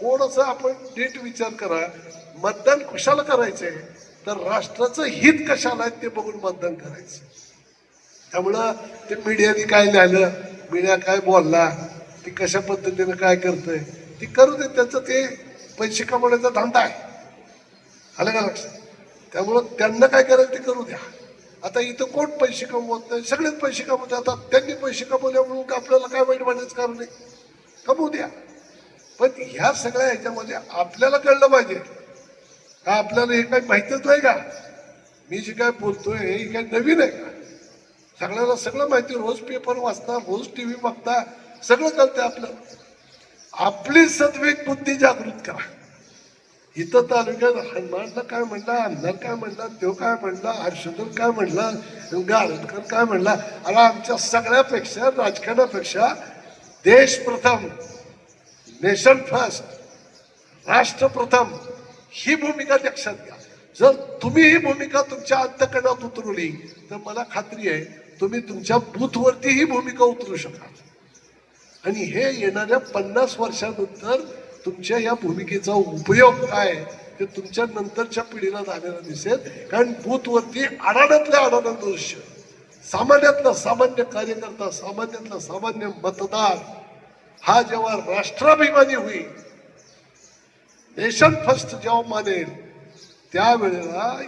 थोडस आपण नीट विचार करा. मतदान कशाला करायचंय? तर राष्ट्राचं हित कशाला आहे ते बघून मतदान करायचं. त्यामुळं ते मीडियाने काय लिहिलं मीडिया काय बोलला ती कशा पद्धतीनं काय करतंय ती करू दे. त्याचं ते पैसे कमवण्याचा धंदा आहे. आलं का लक्षात? त्यामुळं त्यांना काय करायचं ते करू द्या. आता इथं कोण पैसे कमवत नाही? सगळेच पैसे कमवतात. आता त्यांनी पैसे कमवल्यामुळं आपल्याला काय वाईट वाटायचं कारण नाही कमवू द्या. पण ह्या सगळ्या ह्याच्यामध्ये आपल्याला कळलं पाहिजे. का आपल्याला हे काही माहितीच नाही का? मी जे काय बोलतोय हे काही नवीन आहे का? सगळ्याला सगळं माहिती रोज पेपर वाचता रोज टी व्ही बघता सगळं कळतंय आपलं आपली सद्वेग बुद्धी जागृत करा. इथं तालुक्यात हनुमानला काय म्हणला आमदार काय म्हणला तो काय म्हणला हर्षवर्धन काय म्हणला गारटकर काय म्हणला अरे आमच्या सगळ्यापेक्षा राजकारणापेक्षा देश प्रथम. नेशन फर्स्ट राष्ट्रप्रथम ही भूमिका लक्षात घ्या. जर तुम्ही ही भूमिका तुमच्या अंतकरणात उतरवली तर मला खात्री आहे तुम्ही तुमच्या बूथवरती ही भूमिका उतरू शकाल. आणि हे येणाऱ्या पन्नास वर्षानंतर तुमच्या या भूमिकेचा उपयोग काय ते तुमच्या नंतरच्या पिढीला झालेला दिसेल. कारण बूथवरती आडाण्यातल्या आडाणं दृश्य सामान्यातला सामान्य कार्यकर्ता सामान्यातला सामान्य मतदार हा जेव्हा राष्ट्राभिमानी होईल नेशन फर्स्ट जेव्हा मानेल त्यावेळेला